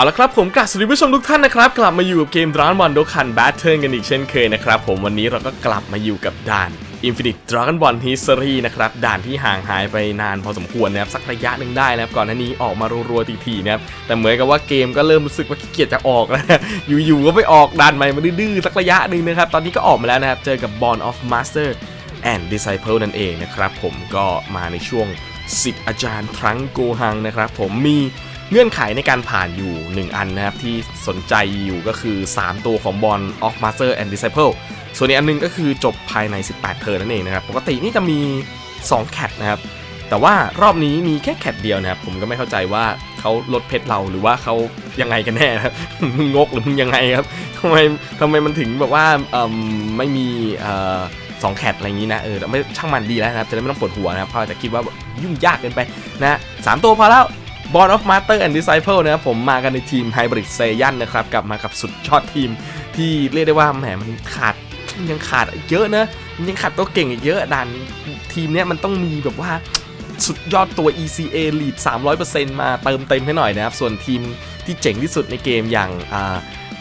เอาละครับผมกลับสวัสดีผู้ชมทุกท่านนะครับ กลับมาอยู่กับเกมดรานวันโดคันแบทเทิลกันอีกเช่นเคยนะครับ ผมวันนี้เราก็กลับมาอยู่กับด่าน Infinite Dragon Ball History นะครับ ด่านที่ห่างหายไปนานพอสมควรนะครับ สักระยะหนึ่งได้นะครับ ก่อนหน้านี้ออกมารัวๆทีๆนะครับ แต่เหมือนกับว่าเกมก็เริ่มรู้สึกว่าขี้เกียจจะออกแล้วอยู่ๆก็ไม่ออกด่านใหม่มาดื้อๆสักระยะหนึ่งนะครับ ตอนนี้ก็ออกมาแล้วนะครับ เจอกับ b o n of Master and Disciple นั่นเองนะครับ ผมก็มาในช่วงสิทธิ์อาจารย์ทรังโกหังนะครับ ผมมี เงื่อนไขในการผ่านอยู่ 1 อันนะครับ ที่สนใจอยู่ก็คือ 3 ตัวของบอล of Master and Disciple ส่วนอีกอันหนึงก็คือจบภายใน 18 เทิร์นนั่นเองนะครับ ปกตินี่จะมี 2 แคทนะครับ แต่ว่ารอบนี้มีแค่แคทเดียวนะครับ ผมก็ไม่เข้าใจว่าเขาลดเพชรเราหรือว่าเขายังไงกันแน่นะครับมึงงกหรือมึงยังไงครับทำไมทำไมมันถึงแบบว่าไม่มีสองแคทอะไรอย่างนี้นะเออแต่ไม่ช่างมันดีแล้วนะครับจะได้ไม่ต้องปวดหัวนะครับเพราะจะคิดว่ายุ่งยากเกินไปนะสามตัวพอแล้ว b o r n of Master and Disciple นะครับผมมากันในทีม Hybrid s a y a n นะครับกลับมากับสุดยอดทีมที่เรียกได้ว่าแหมมันขาดยังขาดเยอะนะยังขาดตัวเก่งอีกเยอะด่านทีมเนี้ยมันต้องมีแบบว่าสุดยอดตัว ECA Lead 300%มาเติมเต็มให้หน่อยนะครับ ส่วนทีมที่เจ๋งที่สุดในเกมอย่างอ่า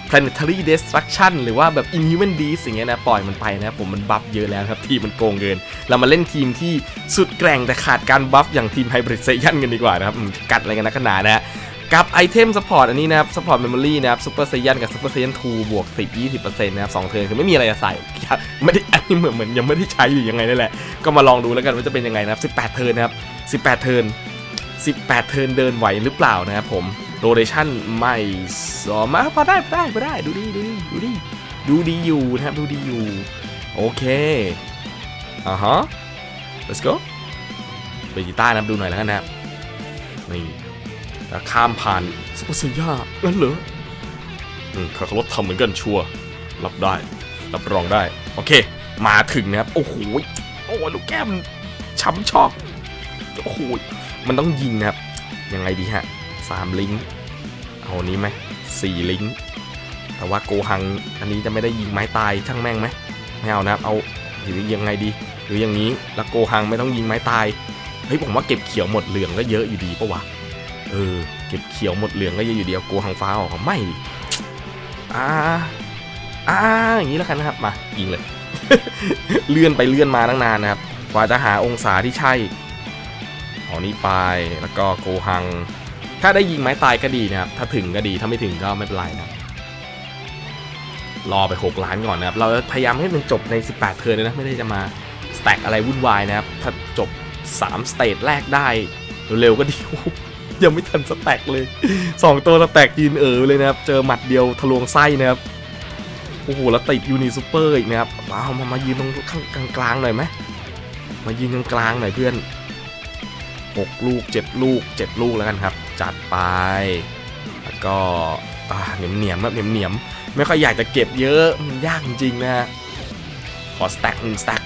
planetary destruction หรือว่าแบบ inhuman beast อย่างเงี้ยนะ ปล่อยมันไปนะผมมันบัฟเยอะแล้วครับทีมมันโกงเกิน เรามาเล่นทีมที่สุดแกร่งแต่ขาดการบัฟอย่างทีม hybrid s a y a n กันดีกว่านะครับกัดอะไรกันนักหนานะฮะกับไอเทม support อันนี้นะครับ support memory นะครับ super saiyan กับ super saiyan 2บวก 10 20%นะครับ2เทิร์นคือไม่มีอะไรจะใส่ไม่ได้อันนี้เหมือนเหมือนยังไม่ได้ใช้หรือยังไงนั่นแหละ ก็มาลองดูแล้วกันว่าจะเป็นยังไงนะครับ 18 เทิร์นนะครับ 18 เทิร์น18 เทิร์นเดินไหวหรือเปล่านะครับผม โรเ t ชั่นไม่สอมาพอได้พอได้พอได้ดูดีดูดีดูดีดูดีอยู่นะครับดูดีอยู่ โอเคอ่าฮะ let's go เบจิต้านะครับดูหน่อยแล้วกันนะครับนี่ข้ามผ่านซุปเปอร์เซนย่างั้นเหรออืมข้าเคารพทำเหมือนกันชัวรับได้ รับรองได้ โอเค มาถึงนะครับ โอ้โหโอ้โหลูกแก้มช้ำชอกโอ้โหมันต้องยิงนะครับ ยังไงดีฮะ สามลิงก์เอาอันนี้ไหมสี่ลิงก์แต่ว่าโกหังอันนี้จะไม่ได้ยิงไม้ตายช่างแม่งไหมไม่เอานะครับเอาหรือยังไงดี หรืออย่างนี้แล้วโกหังไม่ต้องยิงไม้ตายเฮ้ยผมว่าเก็บเขียวหมดเหลืองก็เยอะอยู่ดีปะวะเออเก็บเขียวหมดเหลืองก็เยอะอยู่ดีเอาโกหังฟ้าออกไม่ดิอ่าอ่าอย่างนี้แล้วกันนะครับมายิงเลย เลื่อนไปเลื่อนมาตั้งนานนะครับกว่าจะหาองศาที่ใช่เอานี้ไปแล้วก็โกหัง ถ้าได้ยิงไม้ตายก็ดีนะครับ ถ้าถึงก็ดี ถ้าไม่ถึงก็ไม่เป็นไรนะรอไป 6 ล้านก่อนนะครับ เราพยายามให้มันจบใน 18 เทิร์นเลยนะ ไม่ได้จะมาสแต็กอะไรวุ่นวายนะครับ ถ้าจบ 3 สเตจแรกได้ เร็วๆก็ดี ยังไม่ทันสแต็กเลย 2 ตัวสแต็กยืนเออเลยนะครับ เจอหมัดเดียวทะลวงไส้นะครับ โอ้โห แล้วติดยูนิซูเปอร์อีกนะครับเอามามายืนตรงข้างกลางๆหน่อยไหมมายืนกลางๆหน่อยเพื่อน 6 ลูก 7 ลูก 7 ลูกแล้วกันครับ จัดไป แล้วก็เหนียมเหนียมแบบเหนียมเหนียมไม่ค่อยอยากจะเก็บเยอะมันยากจริงๆนะขอสแต็กหนึ่งสแต็ก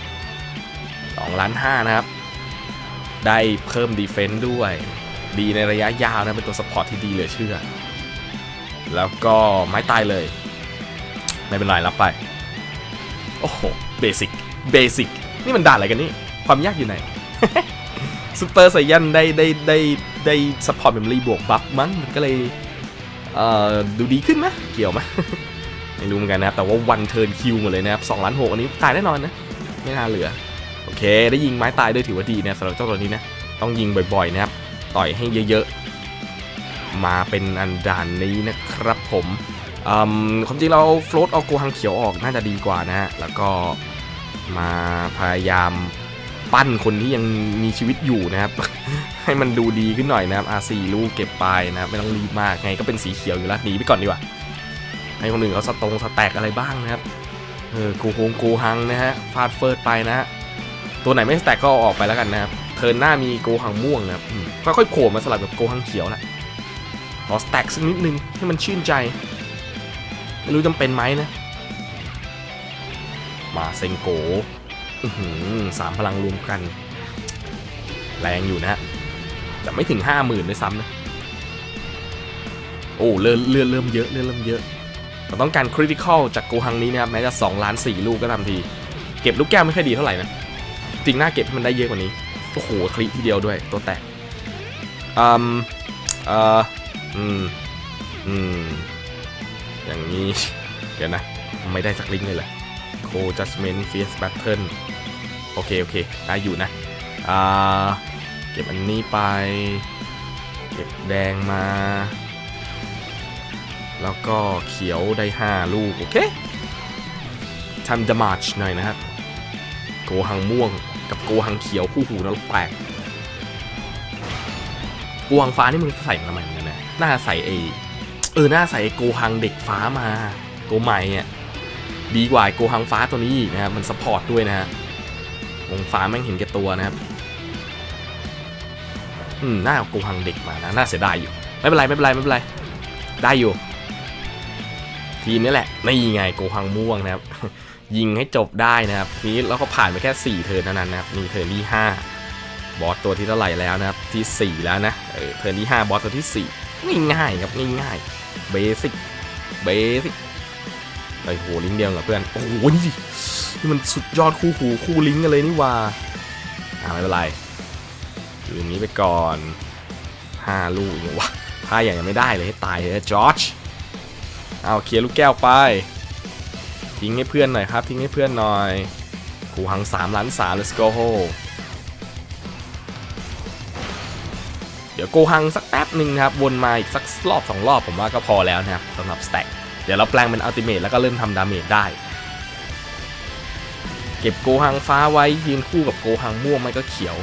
สองล้านห้านะครับ ได้เพิ่มดีเฟนต์ด้วย ดีในระยะยาวนะเป็นตัวสปอร์ตที่ดีเหลือเชื่อ แล้วก็ไม้ตายเลย ไม่เป็นไรรับไป โอ้โห เบสิก เบสิก นี่มันด่าอะไรกันนี่ ความยากอยู่ไหน ซูเปอร์ไซยันได้ได้ได้ได้ซัพพอร์ตเมมโมรี่บวกบัฟมั้งมันก็เลยเอ่อดูดีขึ้นไหมเกี่ยวไหมไม่รู้เหมือนกันนะครับ แต่ว่าวันเทิร์นคิวหมดเลยนะครับ2ล้านหกอันนี้ตายแน่นอนนะ ไม่น่าเหลือ โอเค ได้ยิงไม้ตายด้วยถือว่าดีนะสำหรับเจ้าตัวนี้นะ ต้องยิงบ่อยๆนะครับ ต่อยให้เยอะๆ มาเป็นอันดานนี้นะครับผมอืมความจริงเราโฟลตเอาโกหังเขียวออกน่าจะดีกว่านะฮะ แล้วก็มาพยายาม ปั้นคนที่ยังมีชีวิตอยู่นะครับ ให้มันดูดีขึ้นหน่อยนะครับ R4 ลูกเก็บไปนะครับไม่ต้องรีบมากไงก็เป็นสีเขียวอยู่แล้วหนีไปก่อนดีกว่า ให้คนอื่นเขาสตรงสแต็กอะไรบ้างนะครับเออกูฮงกูฮังนะฮะฟาดเฟิร์ดไปนะฮะตัวไหนไม่สแต็กก็เอาออกไปแล้วกันนะครับเทิร์นหน้ามีโกหังม่วงนะครับค่อยๆโผล่มาสลับกับโกหังเขียวแหละขอสแต็กสักนิดนึงให้มันชื่นใจไม่รู้จำเป็นไหมนะ มาเซงโก สามพลังรวมกัน แรงอยู่นะฮะแต่ไม่ถึงห้าหมื่นด้วยซ้ำนะ โอ้เลื่อนเลื่อนเริ่มเยอะเลื่อนเริ่มเยอะเราต้องการคริติคอลจากโกหังนี้นะครับแม้จะ2ล้าน4ลูกก็ตามที เก็บลูกแก้วไม่ค่อยดีเท่าไหร่นะ จริงหน่าเก็บให้มันได้เยอะกว่านี้ โอ้โหคลิทีเดียวด้วยตัวแตกอืมเอ่ออืมอืมอย่างนี้ เดี๋ยวนะ ไม่ได้สักลิงเลยเหรอ Co Judgment Fierce Battle โอเคโอเคได้อยู่นะอ่าเก็บอันนี้ไป เก็บแดงมา แล้วก็เขียวได้ 5 ลูก โอเคทำดามาชหน่อยนะครับโกหังม่วงกับโกหังเขียวคู่หูนรกแตกโกหังฟ้านี่มึงใส่มาทำไมเหมือนกันนะน่าใส่ไอเออน่าใส่โกหังเด็กฟ้ามาตัวใหม่อะดีกว่าโกหังฟ้าตัวนี้อีกนะครับมันซัพพอร์ตด้วยนะฮะว งฟ้าแม่งเห็นแก่ตัวนะครับ อืม น่าเอาโกหังเด็กมานะ น่าเสียดายอยู่ ไม่เป็นไรไม่เป็นไรไม่เป็นไร ได้อยู่ ทีมนี้แหละ นี่ไงโกหังม่วงนะครับ ยิงให้จบได้นะครับ ทีนี้เราก็ผ่านไปแค่ 4 เทิร์นเท่านั้นนะครับ นี่เทิร์นที่ 5 บอสตัวที่เท่าไหร่แล้วนะครับ ที่ 4 แล้วนะ เออ เทิร์นที่ 5 บอสตัวที่ 4 ง่ายๆครับง่ายๆเบสิก เบสิกไอ้โหลิงเดียวกับเพื่อน โอ้โหนี่ดิ นี่มันสุดยอดคู่หูคู่ลิงก์กันเลยนี่ว่าอ่าไม่เป็นไรอยู่อย่างนี้ไปก่อน5ลูกอย่างวะถ้าอย่างยังไม่ได้เลยให้ตายเลยจอร์จเอาเคลียร์ลูกแก้วไป ทิ้งให้เพื่อนหน่อยครับ ทิ้งให้เพื่อนหน่อยกูหัง3ล้าน3 let's go เดี๋ยวโกหังสักแป๊บหนึ่งครับ วนมาอีกสักรอบสองรอบผมว่าก็พอแล้วนะครับสำหรับสแต็กเดี๋ยวเราแปลงเป็นอัลติเมทแล้วก็เริ่มทำดาเมจได้ เก็บโกหังฟ้าไว้ยืนคู่กับโกหังม่วงไม่ก็เขียว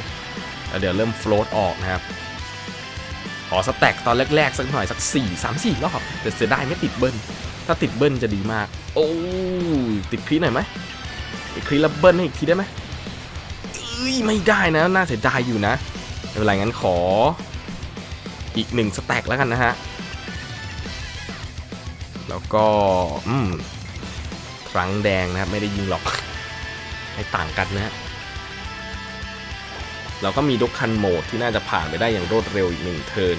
แล้วเดี๋ยวเริ่มโฟลตออกนะครับ ขอสแต็กตอนแรกๆ สักหน่อยสัก 4 3 4รอบแต่เสียดายไม่ติดเบิ้ล ถ้าติดเบิ้ลจะดีมาก โอ้ติดคลิหน่อยไหมติดคลิแล้วเบิ้ลให้อีกทีได้ไหมไม่ได้นะ น่าเสียดายอยู่นะไม่เป็นไรงั้นขอ อีกหนึ่งสแต็กแล้วกันนะฮะ แล้วก็ อืมครั้งแดงนะครับ ไม่ได้ยิงหรอก ให้ต่างกันนะ เราก็มีดกคันโหมดที่น่าจะผ่านไปได้อย่างรวดเร็วอีกหนึ่งเทิร์น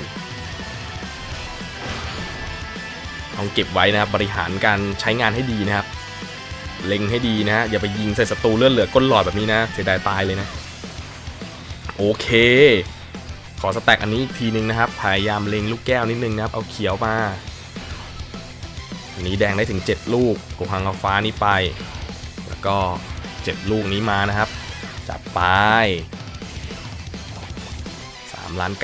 ต้องเก็บไว้นะครับบริหารการใช้งานให้ดีนะครับ เล็งให้ดีนะฮะอย่าไปยิงใส่ศัตรูเลือดเหลือก้นหลอดแบบนี้นะเสียดายตายเลยนะ โอเค ขอสแต็กอันนี้อีกทีนึงนะครับ พยายามเล็งลูกแก้วนิดนึงนะครับเอาเขียวมาอันนี้แดงได้ถึง 7 ลูกกูพังเอาฟ้านี้ไป แล้วก็ 7 ลูกนี้มานะครับ จับไป3ล้าน9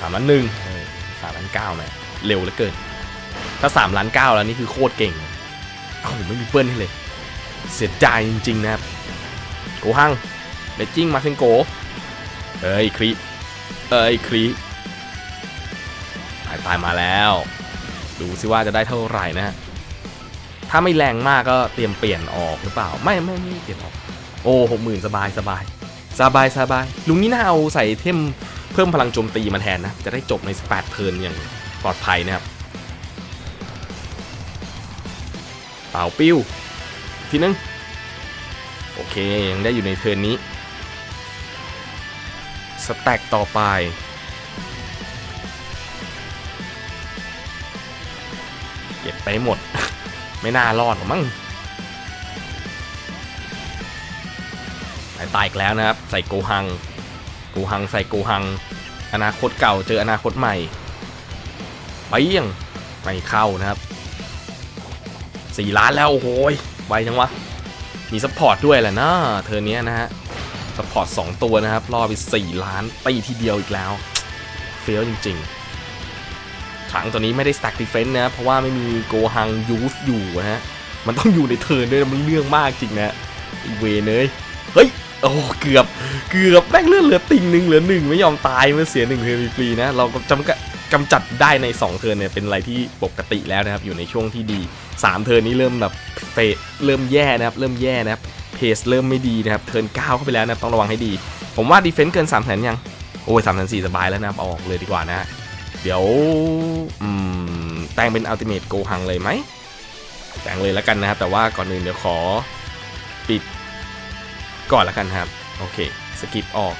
3ล้าน1 3ล้าน9นะเร็วเหลือเกิน ถ้า 3 ล้าน9แล้วนี่คือโคตรเก่งเอ้าไม่มีเปิ้ลให้เลย เสียดายจริง ๆ นะครับ โกหังเลจิ้งมาเซนโก เอ้ยครีเอ้ยครีตายตายมาแล้ว ดูซิว่าจะได้เท่าไหร่นะฮะ ถ้าไม่แรงมากก็เตรียมเปลี่ยนออกหรือเปล่า ไม่ไม่ไม่เปลี่ยนออก โอ้หกหมื่นสบายสบายสบายสบายลุงนี่น่าเอาใส่เทมเพิ่มพลังโจมตีมาแทนนะ จะได้จบใน8เทิร์นอย่างปลอดภัยนะครับ เป่าปิ้วอีกทีนึง โอเค ยังได้อยู่ในเทิร์นนี้ สแต็กต่อไปเก็บไปหมด ไม่น่ารอดหรอมั้งตายตายอีกแล้วนะครับ ใส่โกหัง โกหังใส่โกหัง อนาคตเก่าเจออนาคตใหม่ไปยี่ยงไม่เข้านะครับสี่ล้านแล้ว โอ้โหยไวจังวะ มีซัพพอร์ตด้วยแหละนะเธอเนี้ยนะฮะซัพพอร์ต2ตัวนะครับรอไป4ล้านตีทีเดียวอีกแล้ว เฟี้ยวจริง ๆ ถังตัวนี้ไม่ได้ stack defense นะ เพราะว่าไม่มีโกฮังยูสอยู่นะฮะ มันต้องอยู่ในเทิร์นด้วยมันเรื่องมากจริงนะอีเวเนยเฮ้ย โอ้ เกือบ เกือบแม่งเลือดเหลือติ่งหนึ่งเหลือหนึ่งไม่ยอมตายเมื่อเสียหนึ่งเทิร์นฟรีนะ เราก็จำกัดกำจัดได้ใน 2 เทิร์นเนี่ยเป็นอะไรที่ปกติแล้วนะครับ อยู่ในช่วงที่ดี 3 เทิร์นนี้เริ่มแบบเฟะเริ่มแย่นะครับ เริ่มแย่นะครับ เพสเริ่มไม่ดีนะครับ เทิร์น9เข้าไปแล้วนะต้องระวังให้ดี ผมว่าดีเฟนส์เกิน3ามแสนยัง โอ้ยสามแสนสี่สบายแล้วนะครับออกเลยดีกว่านะ เดี๋ยวแต่งเป็นอัลติเม e โกหังเลยไหม แต่งเลยแล้วกันนะครับ แต่ว่าก่อนอื่นเดี๋ยวขอปิดก่อนแล้วกันครับ โอเค สกิปออก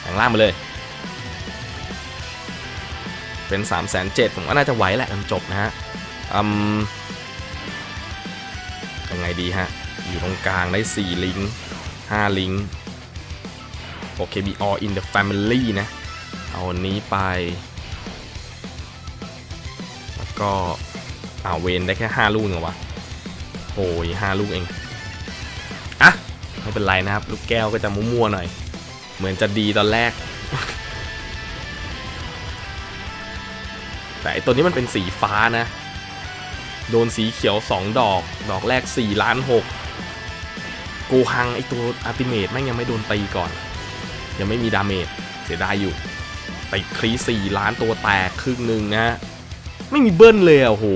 แต่งล่างมาเลย เป็น3ามแสนเจ็ดผมว่าน่าจะไหวแหละจนจบนะฮะอืมยังไงดีฮะ อยู่ตรงกลางได้ 4 ลิงก์5ลิงก์โอเค be all in the family นะ เอาอันนี้ไป ก็อ้าวเวนได้แค่ห้าลูกเอวะโอ้ยห้าลูกเองอะไม่เป็นไรนะครับ ลูกแก้วก็จะมั่วๆหน่อย เหมือนจะดีตอนแรก แต่ไอตัวนี้มันเป็นสีฟ้านะ โดนสีเขียว 2 ดอก ดอกแรก4ล้าน6โกฮังไอตัวอัลติเมทแม่งยังไม่โดนตีก่อน ยังไม่มีดาเมจเสียดายอยู่ไปครีสี่ล้านตัวแตกครึ่งหนึ่งนะ ไม่มีเบิ้ลเลยอะโอ้โห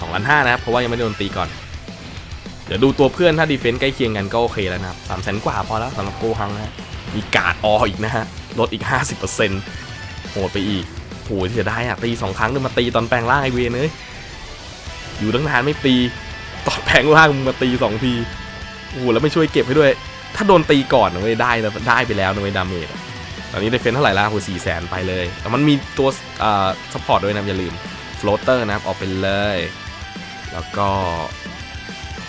สองล้านห้านะครับ เพราะว่ายังไม่โดนตีก่อน เดี๋ยวดูตัวเพื่อนถ้าดีเฟนซ์ใกล้เคียงกันก็โอเคแล้วนะครับสามแสนกว่าพอแล้วสำหรับโกฮังนะมีกาดอออีกนะฮะลดอีก 50%โหดไปอีกโหเสียดายอะตีสองครั้งเลยมาตีตอนแปลงร่างไอเวนเลยอยู่ตั้งนานไม่ตีตอนแปลงร่างมึงมาตีสองทีโอ้โหแล้วไม่ช่วยเก็บให้ด้วย ถ้าโดนตีก่อนนะเว้ยได้แล้วได้ไปแล้วนะเว้ยดาเมจตอนนี้ได้เฟนเท่าไหร่ละโหสี่แสนไปเลยแต่มันมีตัว อ่อซัพพอร์ตด้วยนะอย่าลืมโฟลเตอร์นะครับออกไปเลย แล้วก็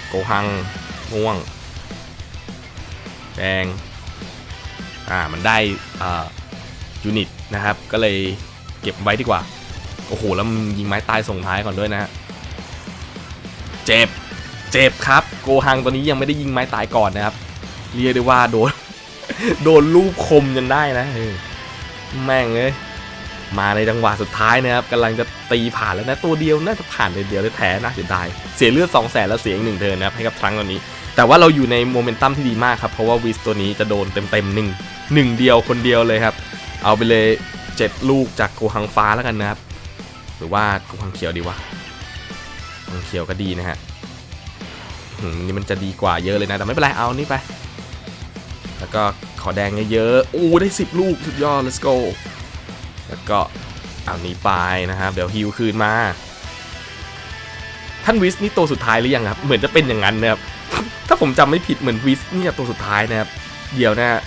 โกฮังม่วงแดงอ่ามันได้อ่ายูนิตนะครับ ก็เลยเก็บไว้ดีกว่า โอ้โห แล้วมึงยิงไม้ตายส่งท้ายก่อนด้วยนะฮะเจ็บ เจ็บครับ โกฮังตัวนี้ยังไม่ได้ยิงไม้ตายก่อนนะครับ เรียกได้ว่าโดน โดนลูกคมจนได้นะแม่งเลย มาในจังหวะสุดท้ายนะครับกำลังจะตีผ่านแล้วนะตัวเดียวน่าจะผ่านเลยเดียวแท้น่าเสียดายเสียเลือด2 0 0แสนแล้วเสียอีกหนึ่งเทินนะครับให้กับทรังตัวนี้ แต่ว่าเราอยู่ในโมเมนตัมที่ดีมากครับเพราะว่าวิสตัวนี้จะโดนเต็มๆหนึ่งหนึ่งเดียวคนเดียวเลยครับเอาไปเลย 7 ลูกจากโกหังฟ้าแล้วกันนะครับหรือว่าโกหังเขียวดีวะโกหังเขียวก็ดีนะฮะนี่มันจะดีกว่าเยอะเลยนะแต่ไม่เป็นไรเอานี่ไป แล้วก็ขอแดงเยอะๆโอ้ได้ 10 ลูกสุดยอด let's go แล้วก็เอานี้ไปนะครับ เดี๋ยวฮิวคืนมา ท่านวิสนี่ตัวสุดท้ายหรือยังครับ เหมือนจะเป็นอย่างนั้นนะครับ ถ้าผมจำไม่ผิดเหมือนวิสเนี่ยตัวสุดท้ายนะครับ เดี๋ยวนะฮะ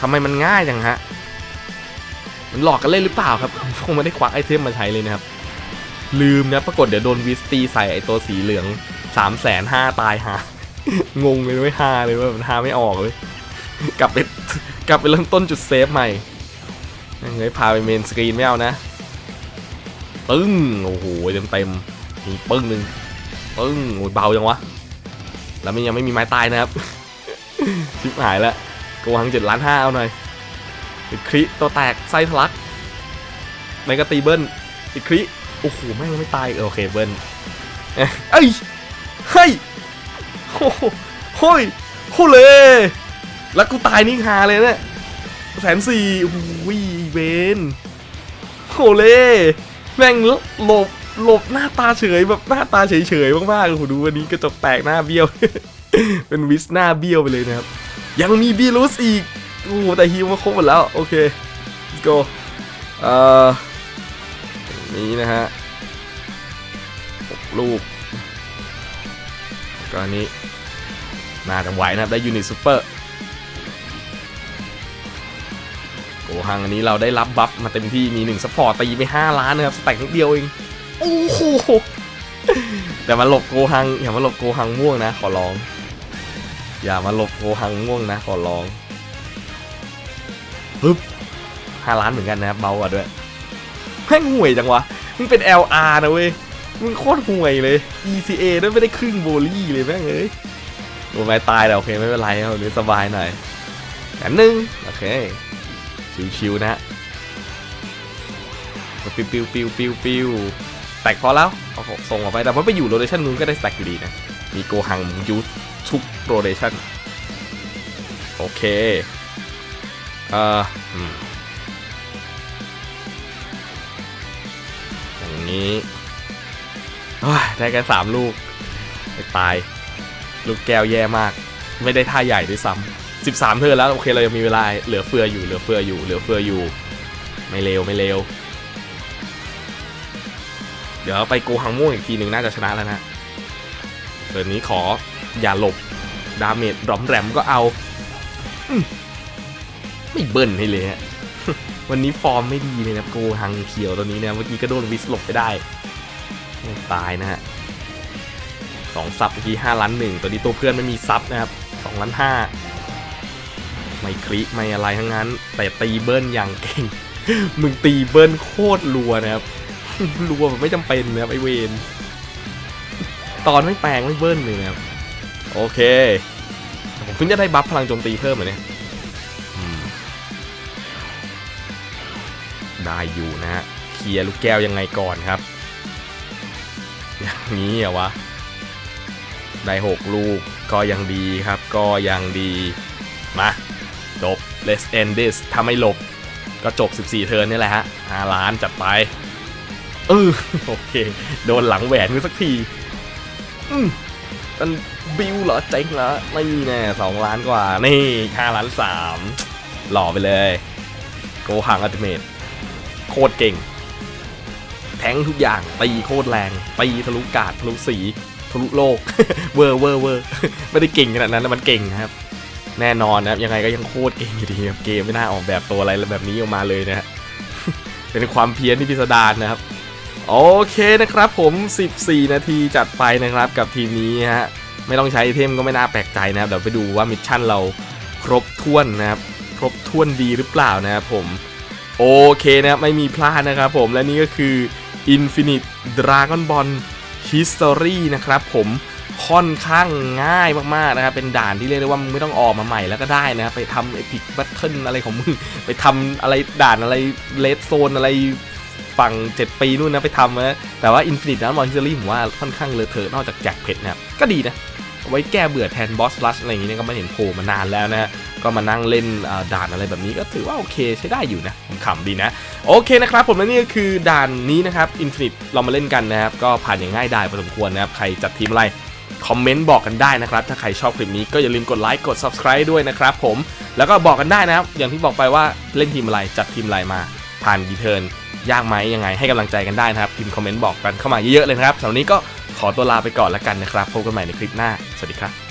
ทำไมมันง่ายจังฮะ มันหลอกกันเล่นหรือเปล่าครับ คงไม่ได้ควักไอเทมมาใช้เลยนะครับ ลืมนะปรากฏเดี๋ยวโดนวิสตีใส่ไอตัวสีเหลืองสามแสนห้าตายหางงเลยไม่ฮาเลยว่ามันฮาไม่ออกเลย กลับไปกลับไปเริ่มต้นจุดเซฟใหม่ เฮ้ยพาไปเมนสกรีนไม่เอานะ ปึ้ง โอ้โหเต็มเต็มมีปึ้งหนึ่งปึ้งโอ้ยเบาจังวะ แล้วมันยังไม่มีไม้ตายนะครับ ชิบหายแล้วกวังเจ็ดล้านห้าเอาหน่อยติดคริตัวแตกไส้ทะลักในกระตีเบิ้ลติดคริโอ้โหแม่งไม่ตายเออโอเคเบิ้ลเอ้ยเฮ้ยโอ้โหโฮ้ยโหเลยแล้วกูตายนิ่งฮาเลยเนี่ย แสนสี่โอ้โหเวนโหเล่แม่งหลบหลบหน้าตาเฉยแบบหน้าตาเฉยๆมากๆโอ้โหดูวันนี้กระจกแตกหน้าเบี้ยว เป็นวิสหน้าเบี้ยวไปเลยนะครับ ยังมีบีรุสอีกโอ้แต่ฮิวมาครบหมดแล้ว โอเค let's go เอ่ออย่างนี้นะฮะหกลูกก็อันนี้ น่าจะไหวนะครับ ได้ยูนิตซูเปอร์ พังอันนี้เราได้รับบัฟมาเต็มที่มีหนึ่งซัพพอร์ตตีไป 5 ล้านนะครับสแต็กนิดเดียวเองโอ้โหแต่มาหลบโกฮังอย่ามาหลบโกฮังม่วงนะ ขอร้อง อย่ามาหลบโกฮังม่วงนะ ขอร้องปึ๊บห้าล้านเหมือนกันนะครับเบากว่าด้วยแม่งห่วยจังวะมึงเป็น LR นะเว้ยมึงโคตรห่วยเลย ECA ด้วยไม่ได้ครึ่งโบลี่เลยแม่งเอ้ยโดนไม้ตายแต่โอเคไม่เป็นไรครับวันนี้สบายหน่อยอันหนึ่งโอเค ชิวๆนะฮะปิวปิวปิวปิวปิวแตกพอแล้วเอาส่งออกไปแต่ว่าไปอยู่โรเดชันนู้นก็ได้สแต็กอยู่ดีนะ มีโกหังยูทุกโรเดชันโอเค เอ่ออย่างนี้ได้กันสามลูกไม่ตาย ลูกแก้วแย่มาก ไม่ได้ท่าใหญ่ด้วยซ้ำ สิบสามเทิร์นแล้วโอเคเรายังมีเวลาเหลือเฟืออยู่เหลือเฟืออยู่เหลือเฟืออยู่ ไม่เร็วไม่เร็ว เดี๋ยวไปโกหังม่วงอีกทีหนึ่งน่าจะชนะแล้วนะเดี๋ยวนี้ขออย่าหลบดาเมจรอมแรมก็เอาอมไม่เบิ้ลให้เลยฮะวันนี้ฟอร์มไม่ดีเลยนะโกหังเขียวตัวนี้เนี่ยเมื่อกี้ก็โดนวิสหลบไปได้ไม่ตายนะฮะสองซับเมื่อกี้ห้าล้านหนึ่งตัวนี้ตัวเพื่อนไม่มีซับนะครับสองล้านห้า ไม่คลิไม่อะไรทั้งนั้น แต่ตีเบิ้ลอย่างเก่ง มึงตีเบิ้ลโคตรรัวนะครับรัวแบบไม่จำเป็นนะครับไอเวนตอนไม่แปลงไม่เบิ้ลเลยนะครับโอเคผมเพิ่งจะได้บัฟพลังโจมตีเพิ่มเลยเนี่ยได้อยู่นะฮะเคลียร์ลูกแก้วยังไงก่อนครับ อย่างนี้เหรอวะ ได้6ลูกก็ยังดีครับ ก็ยังดี มา จบ let's end this ถ้าไม่หลบก็จบ 14 เทิร์นนี่แหละฮะ5ล้านจัดไป เออโอเค โดนหลังแหวนมือสักที อืมมันบิวเหรอ เจ๊งเหรอไม่แน่สองล้านกว่า นี่5ล้านสามหล่อไปเลย โกหังอัลติเมทโคตรเก่ง แทงทุกอย่างตีโคตรแรงตีทะลุกาดทะลุสี ทะลุโลก เวอร์เวอร์เวอร์ไม่ได้เก่งขนาดนั้นแต่มันเก่งนะครับ แน่นอนนะครับยังไงก็ยังโคตรเก่งอยู่ดีครับเกมไม่น่าออกแบบตัวอะไรแบบนี้ออกมาเลยนะฮะเป็นความเพี้ยนที่พิสดารนะครับ โอเคนะครับผม 14 นาทีจัดไปนะครับกับทีมนี้ฮะไม่ต้องใช้ไอเทมก็ไม่น่าแปลกใจนะครับเดี๋ยวไปดูว่ามิชชั่นเราครบถ้วนนะครับครบถ้วนดีหรือเปล่านะครับผมโอเคนะครับไม่มีพลาดนะครับผมและนี่ก็คือ Infinite Dragon Ball History นะครับผม ค่อนข้างง่ายมากๆนะครับ เป็นด่านที่เรียกได้ว่ามึงไม่ต้องออกมาใหม่แล้วก็ได้นะครับ ไปทำ Epic Battle อะไรของมึง ไปทำอะไรด่านอะไรเลดโซนอะไรฝั่ง 7 ปีนู่นนะไปทำนะ แต่ว่า Infinite Dragon Ball History ผมว่าค่อนข้างเลอะเทอะนอกจากแจกเพชรนะครับก็ดีนะไว้แก้เบื่อแทนบอสลัชอะไรอย่างงี้ยก็ไม่เห็นโผล่มานานแล้วนะก็มานั่งเล่นด่านอะไรแบบนี้ก็ถือว่าโอเคใช้ได้อยู่นะผมขำดีนะ โอเคนะครับผมและนี่ก็คือด่านนี้นะครับ Infinite เรามาเล่นกันนะครับ ก็ผ่านอย่างง่ายดายพอสมควรนะครับ ใครจัดทีมอะไร คอมเมนต์บอกกันได้นะครับ ถ้าใครชอบคลิปนี้ก็อย่าลืมกดไลค์กด subscribe ด้วยนะครับผมแล้วก็บอกกันได้นะครับ อย่างที่บอกไปว่าเล่นทีมอะไรจัดทีมอะไรมาผ่านดีเทิร์นยากไหมยังไงให้กำลังใจกันได้นะครับพิมพ์คอมเมนต์บอกกันเข้ามาเยอะๆเลยนะครับสำหรับนนี้ก็ขอตัวลาไปก่อนแล้วกันนะครับพบกันใหม่ในคลิปหน้า สวัสดีครับ